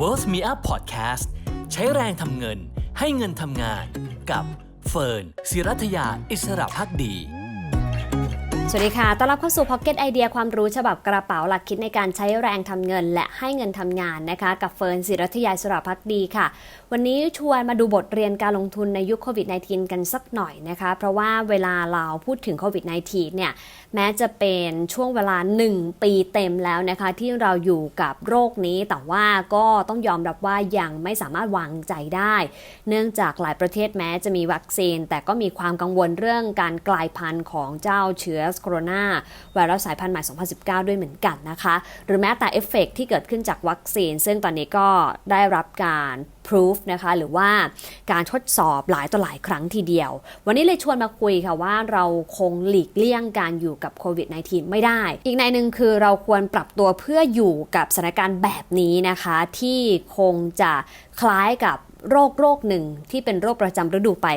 World Me Up Podcast ใช้แรงทำเงินให้เงินทำงานกับเฟิร์นศิรัทยาอิสระพักดี สวัสดีค่ะ ต้อนรับเข้าสู่ Pocket ไอเดียความรู้ฉบับกระเป๋าหลักคิดในการใช้แรงทำเงิน และให้เงินทำงานนะคะ กับเฟิร์นศิรัทยาสุรพักดีค่ะ วันนี้ชวนมาดูบทเรียนการลงทุนในยุคโควิด -19 กันสักหน่อยนะคะ เพราะว่าเวลาเราพูดถึงโควิด -19 เนี่ย แม้จะเป็นช่วงเวลา 1 ปีเต็มแล้วนะคะ ที่เราอยู่กับโรคนี้ แต่ว่าก็ต้องยอมรับว่ายังไม่สามารถวางใจได้ เนื่องจากหลายประเทศแม้จะมีวัคซีน แต่ก็มีความกังวลเรื่องการกลายพันธุ์ของเจ้าเชื้อโคโรนาไวรัสสายพันธุ์ใหม่ 2019 ด้วยเหมือนกันนะคะ หรือแม้แต่เอฟเฟกที่เกิดขึ้นจากวัคซีน ซึ่งตอนนี้ก็ได้รับการ proof นะคะหรือว่าการทดสอบหลายต่อหลายครั้งทีเดียว วันนี้เลยชวนมาคุยค่ะว่าเราคงหลีกเลี่ยงการอยู่กับโควิด -19 ไม่ได้ อีกในหนึ่งคือเราควรปรับตัวเพื่ออยู่กับสถานการณ์แบบนี้นะคะ ที่คงจะคล้ายกับโรคโรคหนึ่งที่เป็นโรคประจำฤดูไป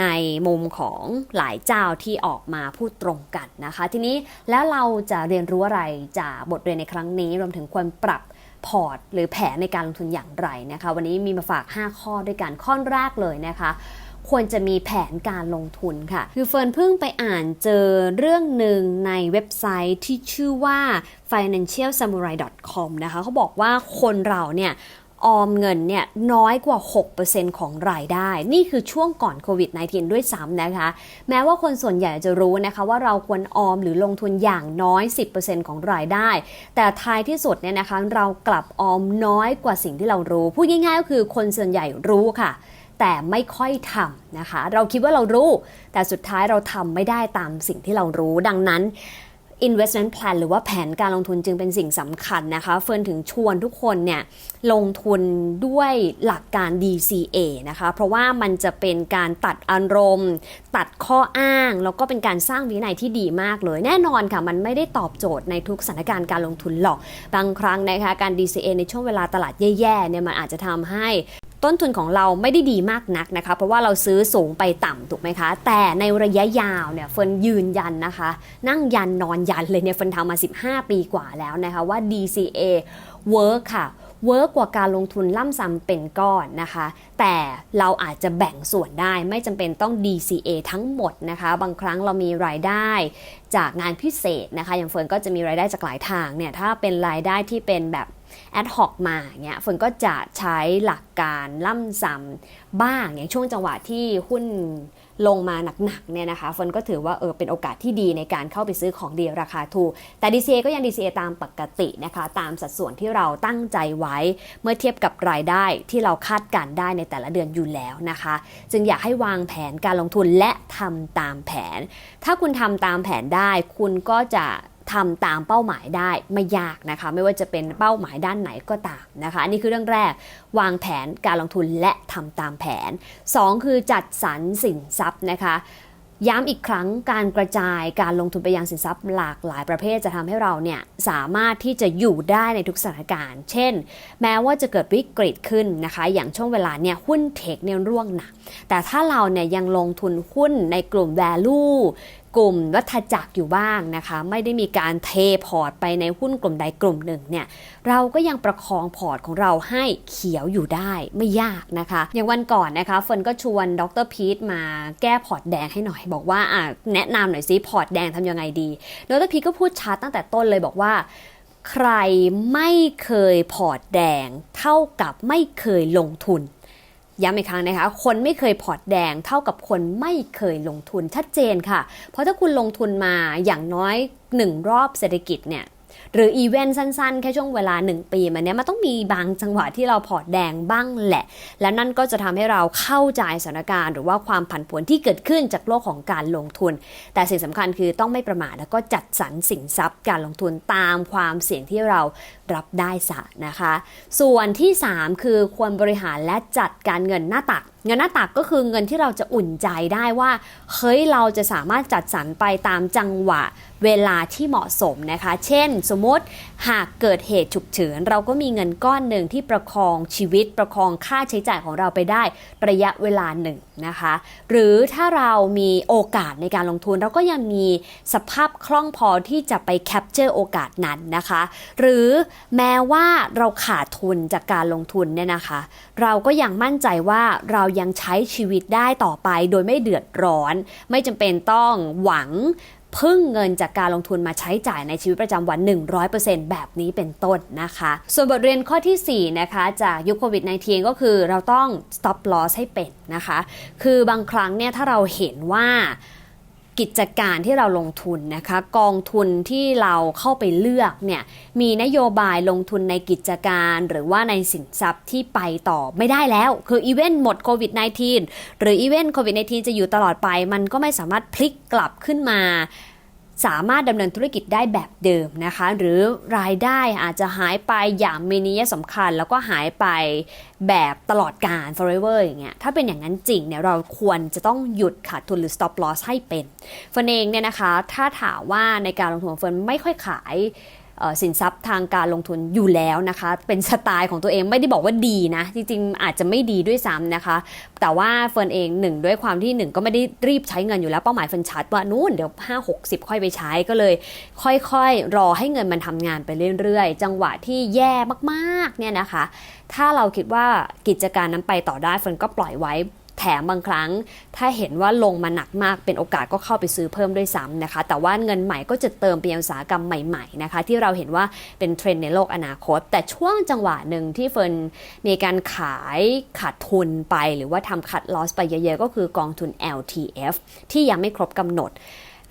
ในมุมของหลายเจ้าที่ออกมาพูดตรงกันนะคะ ทีนี้แล้วเราจะเรียนรู้อะไรจากบทเรียนในครั้งนี้รวมถึงควรปรับ พอร์ต หรือแผนในการลงทุนอย่างไรนะคะ วันนี้มีมาฝาก 5 ข้อด้วยกันข้อแรกเลยนะคะควรจะมีแผนการลงทุนค่ะ คือเฟิร์นเพิ่งไปอ่านเจอเรื่องหนึ่งในเว็บไซต์ที่ชื่อว่า financialsamurai.com นะคะเขาบอกว่าคนเราเนี่ย ออมเงินเนี่ยน้อยกว่า 6%ของรายได้ นี่คือช่วงก่อนโควิด -19 ด้วยซ้ำนะคะ แม้ว่าคนส่วนใหญ่จะรู้นะคะว่าเราควรออมหรือลงทุนอย่างน้อย 10%ของรายได้ แต่ท้ายที่สุดเนี่ยนะคะเรากลับออมน้อยกว่าสิ่งที่เรารู้ พูดง่ายๆก็คือคนส่วนใหญ่รู้ค่ะ แต่ไม่ค่อยทำนะคะ เราคิดว่าเรารู้ แต่สุดท้ายเราทำไม่ได้ตามสิ่งที่เรารู้ดังนั้น investment plan หรือว่าแผนการลงทุนจึงเป็นสิ่งสำคัญนะคะ เฟิร์นถึงชวนทุกคนเนี่ยลงทุนด้วยหลักการ DCA นะคะ เพราะว่ามันจะเป็นการตัดอารมณ์ ตัดข้ออ้าง แล้วก็เป็นการสร้างวินัยที่ดีมากเลย แน่นอนค่ะ มันไม่ได้ตอบโจทย์ในทุกสถานการณ์การลงทุนหรอก บางครั้งนะคะการ DCA ในช่วงเวลาตลาดแย่ๆเนี่ยมันอาจจะทำให้ ต้นทุนของเราไม่ได้ดีมากนักนะคะ เพราะว่าเราซื้อสูงไปต่ำถูกไหมคะ แต่ในระยะยาวเนี่ยเฟิร์นยืนยันนะคะ นั่งยันนอนยันเลยเนี่ยเฟิร์นทำมา 15 ปีกว่าแล้วนะคะว่า DCA work ค่ะเวิร์กกว่าการลงทุนล่ำซ้ำเป็นก้อนนะคะ แต่เราอาจจะแบ่งส่วนได้ไม่จำเป็นต้อง DCA ทั้งหมดนะคะ บางครั้งเรามีรายได้จากงานพิเศษนะคะ อย่างเฟิร์นก็จะมีรายได้จากหลายทางเนี่ย ถ้าเป็นรายได้ที่เป็นแบบ แอดฮอกมาเงี้ยฝนก็จะใช้หลักการล่ำซ้ำบ้างอย่างช่วงจังหวะที่หุ้นลงมาหนักๆเนี่ยนะคะฝนก็ถือว่าเออเป็นโอกาสที่ดีในการเข้าไปซื้อของดีราคาถูก แต่ DCA ก็ยัง DCA ตามปกตินะคะตามสัดส่วนที่เราตั้งใจไว้เมื่อเทียบกับรายได้ที่เราคาดการได้ในแต่ละเดือนอยู่แล้วนะคะ จึงอยากให้วางแผนการลงทุนและทำตามแผน ถ้าคุณทำตามแผนได้ คุณก็จะ ทำตามเป้าหมายได้ไม่ยากนะคะ ไม่ว่าจะเป็นเป้าหมายด้านไหนก็ตามนะคะ อันนี้คือเรื่องแรกวางแผนการลงทุนและทำตามแผน 2 คือจัดสรรสินทรัพย์นะคะย้ำอีกครั้งการกระจายการลงทุนไปยังสินทรัพย์หลากหลายประเภทจะทำให้เราเนี่ยสามารถที่จะอยู่ได้ในทุกสถานการณ์ เช่น แม้ว่าจะเกิดวิกฤตขึ้นนะคะ อย่างช่วงเวลาเนี่ยหุ้นเทคเนี่ยร่วงหนักแต่ถ้าเราเนี่ยยังลงทุนหุ้นในกลุ่ม value กลุ่มวัฏจักรอยู่บ้างนะคะ ไม่ได้มีการเทพอร์ตไปในหุ้นกลุ่มใดกลุ่มหนึ่งเนี่ยเราก็ยังประคองพอร์ตของเราให้เขียวอยู่ได้ไม่ยากนะคะ อย่างวันก่อนนะคะเฟิร์นก็ชวนดรพีทมาแก้พอร์ตแดงให้หน่อย บอกว่าอะแนะนำหน่อยซิพอร์ตแดงทำยังไงดีดรพีทก็พูดชัดตั้งแต่ต้นเลยบอกว่าใครไม่เคยพอร์ตแดง เท่ากับไม่เคยลงทุน ย้ำอีกครั้งนะคะ คนไม่เคยพอร์ตแดงเท่ากับคนไม่เคยลงทุนชัดเจนค่ะ เพราะถ้าคุณลงทุนมาอย่างน้อยหนึ่งรอบเศรษฐกิจเนี่ย หรืออีเวนต์สั้นๆ แค่ช่วงเวลา 1 ปีมันเนี้ยมันต้องมีบางจังหวะที่เราพอร์ตแดงบ้างแหละ และนั่นก็จะทำให้เราเข้าใจสถานการณ์หรือว่าความผันผวนที่เกิดขึ้นจากโลกของการลงทุน แต่สิ่งสำคัญคือต้องไม่ประมาทแล้วก็จัดสรรสินทรัพย์การลงทุนตามความเสี่ยงที่เรารับได้ซะนะคะ ส่วนที่ 3 คือควรบริหารและจัดการเงินหน้าตัก เงินหน้าตักก็คือเงินที่เราจะอุ่นใจได้ว่าเฮ้ยเราจะสามารถจัดสรรไปตามจังหวะเวลาที่เหมาะสมนะคะ เช่น สมมติหากเกิดเหตุฉุกเฉินเราก็มีเงินก้อนหนึ่งที่ประคองชีวิตประคองค่าใช้จ่ายของเราไปได้ระยะเวลาหนึ่งนะคะ หรือถ้าเรามีโอกาสในการลงทุนเราก็ยังมีสภาพคล่องพอที่จะไปแคปเจอร์โอกาสนั้นนะคะ หรือแม้ว่าเราขาดทุนจากการลงทุนเนี่ยนะคะ เราก็ยังมั่นใจว่าเรายังใช้ชีวิตได้ต่อไปโดยไม่เดือดร้อน ไม่จำเป็นต้องหวังพึ่งเงินจากการลงทุนมาใช้จ่ายในชีวิตประจำวัน 100%แบบนี้เป็นต้นนะคะ ส่วนบทเรียนข้อทีสี่4 นะคะ จากยุคโควิด -19 ก็คือเราต้อง stop loss ให้เป็นนะคะ คือบางครั้งเนี่ยถ้าเราเห็นว่า กิจการที่เราลงทุนนะคะกองทุนที่เราเข้าไปเลือกเนี่ยมีนโยบายลงทุนในกิจการหรือว่าในสินทรัพย์ที่ไปต่อไม่ได้แล้ว คืออีเวนต์หมดโควิด -19 หรืออีเวนต์โควิด -19 จะอยู่ตลอดไป มันก็ไม่สามารถพลิกกลับขึ้นมา สามารถดำเนินธุรกิจได้แบบเดิมนะคะ หรือรายได้อาจจะหายไปอย่างมีนัยสำคัญ แล้วก็หายไปแบบตลอดการ forever อย่างเงี้ยถ้าเป็นอย่างนั้นจริงเนี่ยเราควรจะต้องหยุดขาดทุนหรือ stop loss ให้เป็นเฟิร์นเองเนี่ยนะคะ ถ้าถามว่าในการลงทุนเฟิร์นไม่ค่อยขาย สินทรัพย์ทางการลงทุนอยู่แล้วนะคะ เป็นสไตล์ของตัวเองไม่ได้บอกว่าดีนะ จริงๆ อาจจะไม่ดีด้วยซ้ำนะคะ แต่ว่าเฟิร์นเองหนึ่งด้วยความที่หนึ่งก็ไม่ได้รีบใช้เงินอยู่แล้วเป้าหมายเฟิร์นชัดว่านู่นเดี๋ยว 5 6 0 ค่อยไปใช้ก็เลย ค่อยๆ รอให้เงินมันทำงานไปเรื่อยๆ จังหวะที่แย่มากๆเนี่ยนะคะ ถ้าเราคิดว่ากิจการนั้นไปต่อได้เฟิร์นก็ปล่อยไว้ แถมบางครั้ง ถ้าเห็นว่าลงมาหนักมากเป็นโอกาสก็เข้าไปซื้อเพิ่มด้วยซ้ำนะคะ แต่ว่าเงินใหม่ก็จะเติมไปยังอุตสาหกรรมใหม่ๆนะคะ ที่เราเห็นว่าเป็นเทรนด์ในโลกอนาคต แต่ช่วงจังหวะหนึ่งที่เฟิร์นมีการขายขาดทุนไป หรือว่าทำคัดลอสไปเยอะๆก็คือกองทุน LTF ที่ยังไม่ครบกำหนด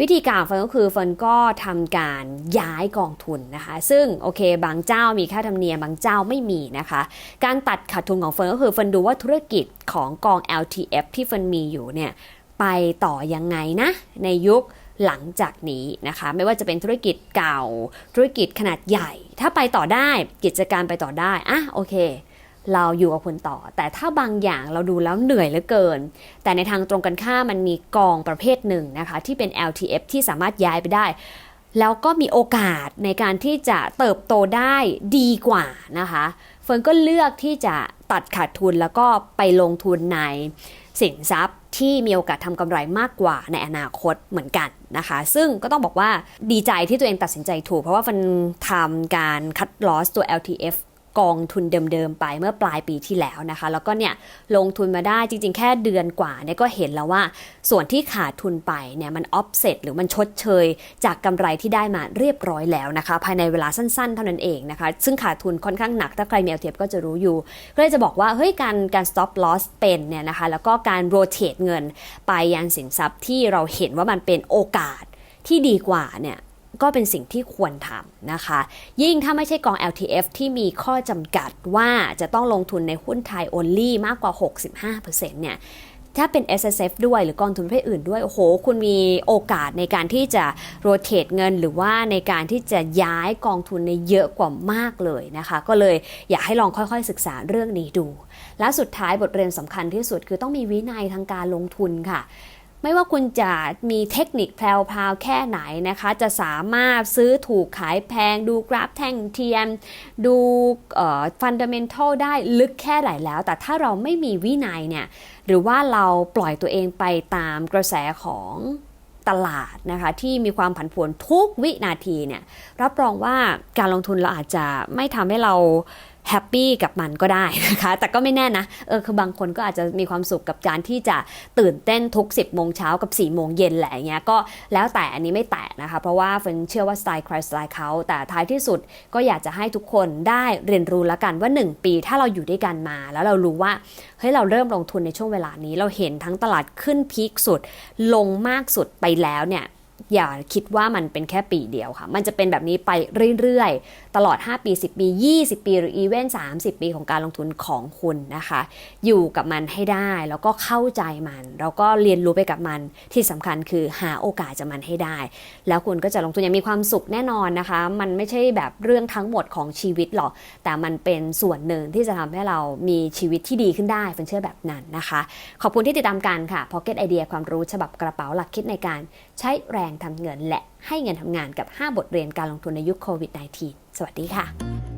วิธีการเฟิร์นก็คือเฟิร์นก็ทำการย้ายกองทุนนะคะ ซึ่งโอเค บางเจ้ามีค่าธรรมเนียมบางเจ้าไม่มีนะคะ การตัดขาดทุนของเฟิร์นก็คือเฟิร์นดูว่าธุรกิจของกอง LTF ที่เฟิร์นมีอยู่เนี่ยไปต่อยังไงนะ ในยุคหลังจากนี้นะคะ ไม่ว่าจะเป็นธุรกิจเก่า ธุรกิจขนาดใหญ่ ถ้าไปต่อได้กิจการไปต่อได้อะโอเค เราอยู่กับคุณต่อ แต่ถ้าบางอย่างเราดูแล้วเหนื่อยเหลือเกิน แต่ในทางตรงกันข้ามมันมีกองประเภทหนึ่งนะคะ ที่เป็น LTF ที่สามารถย้ายไปได้ แล้วก็มีโอกาสในการที่จะเติบโตได้ดีกว่านะคะเฟิร์นก็เลือกที่จะตัดขาดทุนแล้วก็ไปลงทุนในสินทรัพย์ที่มีโอกาสทำกำไรมากกว่าในอนาคตเหมือนกันนะคะ ซึ่งก็ต้องบอกว่าดีใจที่ตัวเองตัดสินใจถูก เพราะว่าฟันทำการคัดลอสตัว LTF กองทุนเดิมๆไปเมื่อปลายปีที่แล้วนะคะ แล้วก็เนี่ยลงทุนมาได้จริงๆ แค่เดือนกว่าเนี่ยก็เห็นแล้วว่า ส่วนที่ขาดทุนไปเนี่ยมันออฟเซตหรือมันชดเชย จากกำไรที่ได้มาเรียบร้อยแล้วนะคะ ภายในเวลาสั้นๆ เท่านั้นเองนะคะ ซึ่งขาดทุนค่อนข้างหนักถ้าใครมี LTF ก็จะรู้อยู่ ก็เลยจะบอกว่าเฮ้ยการการ stop loss เป็นเนี่ยนะคะแล้วก็การ rotate เงินไปยังสินทรัพย์ที่เราเห็นว่ามันเป็นโอกาสที่ดีกว่าเนี่ย ก็เป็นสิ่งที่ควรทำนะคะ ยิ่งถ้าไม่ใช่กอง LTF ที่มีข้อจำกัดว่าจะต้องลงทุนในหุ้นไทย only มากกว่า 65%เนี่ยถ้าเป็น S S F ด้วยหรือกองทุนประเภทอื่นด้วย โอ้โห คุณมีโอกาสในการที่จะ rotate เงิน หรือว่าในการที่จะย้ายกองทุนในเยอะกว่ามากเลยนะคะ ก็เลยอยากให้ลองค่อยๆศึกษาเรื่องนี้ดู และสุดท้ายบทเรียนสำคัญที่สุดคือต้องมีวินัยทางการลงทุนค่ะ ไม่ว่าคุณจะมีเทคนิคแพรวๆแค่ไหนนะคะ จะสามารถซื้อถูกขายแพง ดูกราฟแท่งเทียม ดูฟันเดเมนทัลได้ลึกแค่ไหนแล้ว แต่ถ้าเราไม่มีวินัยเนี่ย หรือว่าเราปล่อยตัวเองไปตามกระแสของตลาดนะคะที่มีความผันผวนทุกวินาทีเนี่ยรับรองว่าการลงทุนเราอาจจะไม่ทำให้เรา แฮปปี้กับมันก็ได้นะคะ แต่ก็ไม่แน่นะ เออ คือบางคนก็อาจจะมีความสุขกับการที่จะตื่นเต้นทุก 10 โมงเช้ากับ 4 โมงเย็นแหละอย่างเงี้ย ก็แล้วแต่อันนี้ไม่แตะนะคะ เพราะว่าเฟินเชื่อว่าสไตล์ใครสไตล์เขา แต่ท้ายที่สุดก็อยากจะให้ทุกคนได้เรียนรู้ล้วกันว่า 1 ปีถ้าเราอยู่ด้วยกันมา แล้วเรารู้ว่า เฮ้ย เราเริ่มลงทุนในช่วงเวลานี้ เราเห็นทั้งตลาดขึ้นพีคสุด ลงมากสุดไปแล้วเนี่ย อย่าคิดว่ามันเป็นแค่ปีเดียวค่ะ มันจะเป็นแบบนี้ไปเรื่อยๆ ตลอด 5 ปี 10 ปี 20 ปี หรืออีเวน30 ปีของการลงทุนของคุณนะคะ อยู่กับมันให้ได้ แล้วก็เข้าใจมัน แล้วก็เรียนรู้ไปกับมัน ที่สำคัญคือหาโอกาสจากมันให้ได้ แล้วคุณก็จะลงทุนอย่างมีความสุขแน่นอนนะคะ มันไม่ใช่แบบเรื่องทั้งหมดของชีวิตหรอก แต่มันเป็นส่วนหนึ่งที่จะทำให้เรามีชีวิตที่ดีขึ้นได้เฟิร์นเชื่อแบบนั้นนะคะ ขอบคุณที่ติดตามกันค่ะ Pocket Idea ความรู้ฉบับกระเป๋าหลักคิดในการใช้แรงทำเงิน และให้เงินทำงานกับ 5 บทเรียนการลงทุนในยุคโควิด -19 สวัสดีค่ะ